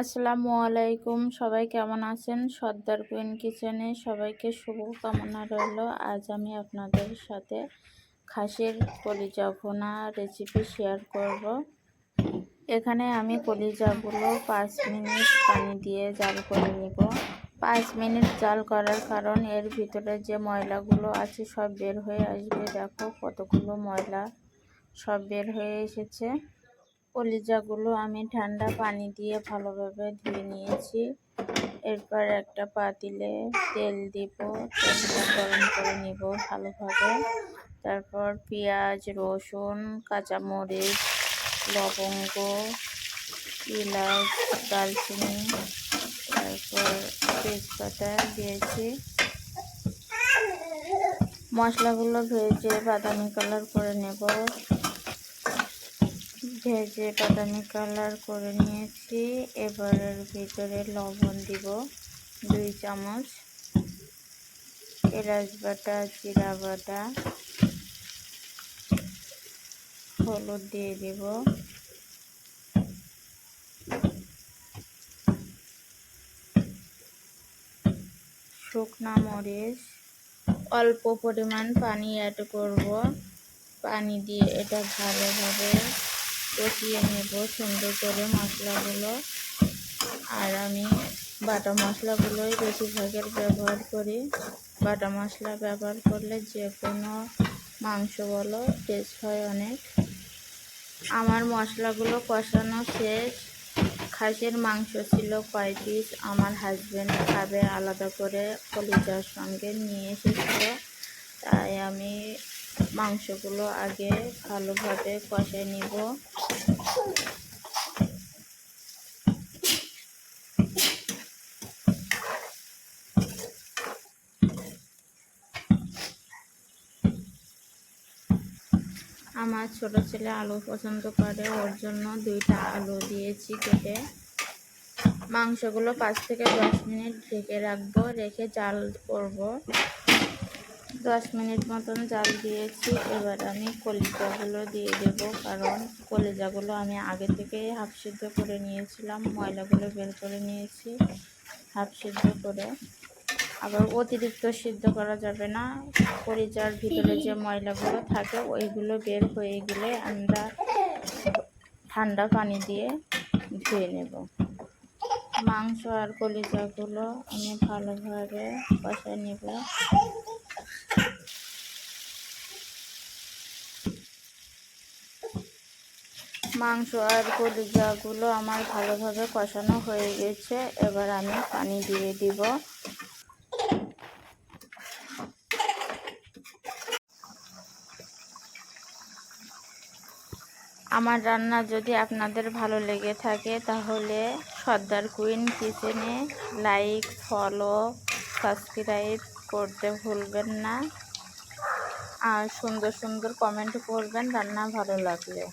আসসালামু আলাইকুম। সবাই কেমন আছেন? সর্দার কুইন কিচেনে সবাইকে শুভ কামনা রইল। আজ আমি আপনাদের সাথে খাসির কলিজা ভোনা রেসিপি শেয়ার করব। এখানে আমি কলিজাগুলো পাঁচ মিনিট পানি দিয়ে জাল করে নিব। পাঁচ মিনিট জাল করার কারণ এর ভিতরে যে ময়লাগুলো আছে সব বের হয়ে আসবে। দেখো কতগুলো ময়লা সব বের হয়ে এসেছে। কলিজাগুলো আমি ঠান্ডা পানি দিয়ে ভালোভাবে ধুয়ে নিয়েছি। এরপর একটা পাতিলে তেল দিব, তেলটা গরম করে নিব ভালোভাবে। তারপর পেঁয়াজ, রসুন, কাঁচামরিচ, লবঙ্গ ইলাচ দালচিনি তারপর তেজপাতা দিয়েছি। মশলাগুলো ভেজে বাদামি কালার করে নেব। ভেজে বাদামি কালার করে নিয়েছি। এবারের ভিতরে লবণ দিব দুই চামচ। এলাচ বাটা, জিরা বাটা, হলুদ দিয়ে দিব। শুকনা মরিচ, অল্প পরিমাণ পানি অ্যাড করব। পানি দিয়ে এটা ভালোভাবে কষিয়ে নেব সুন্দর করে মশলাগুলো। আর আমি বাটা মশলাগুলোই বেশিরভাগের ব্যবহার করি। বাটা মশলা ব্যবহার করলে যে কোনো মাংস বলো টেস্ট হয় অনেক। আমার মশলাগুলো কষানো শেষ। খাসির মাংস ছিল কয় পিস আমার হাজব্যান্ড খাবে আলাদা করে কলিজার সঙ্গে নিয়ে এসেছিল। তাই আমি মাংসগুলো আগে ভালোভাবে কষে নিব। আমার ছোট ছেলে আলু পছন্দ করে, ওর জন্য দুইটা আলু দিয়েছি কেটে। মাংসগুলো পাঁচ থেকে দশ মিনিট ঢেকে রাখব, রেখে জাল করব। দশ মিনিট মতন জাল দিয়েছি। এবার আমি কলিজাগুলো দিয়ে দেব, কারণ কলিজাগুলো আমি আগে থেকে হাফ সিদ্ধ করে নিয়েছিলাম, ময়লাগুলো বের করে নিয়েছি হাফ সিদ্ধ করে। আবার অতিরিক্ত সিদ্ধ করা যাবে না, কলিজার ভিতরে যে ময়লাগুলো থাকে ওইগুলো বের হয়ে গেলে আমরা ঠান্ডা পানি দিয়ে ধুয়ে নেব। মাংস আর কলিজাগুলো আমি ভালোভাবে কষায় নেব। মাংস আর কলিজাগুলো আমার ভালোভাবে কষানো হয়ে গেছে। এবার আমি পানি দিয়ে দিব। আমার রান্না যদি আপনাদের ভালো লেগে থাকে তাহলে সর্দার কুইন কিচেনে লাইক, ফলো, সাবস্ক্রাইব করতে ভুলবেন না। আর সুন্দর সুন্দর কমেন্ট করবেন, রান্না ভালো লাগলে।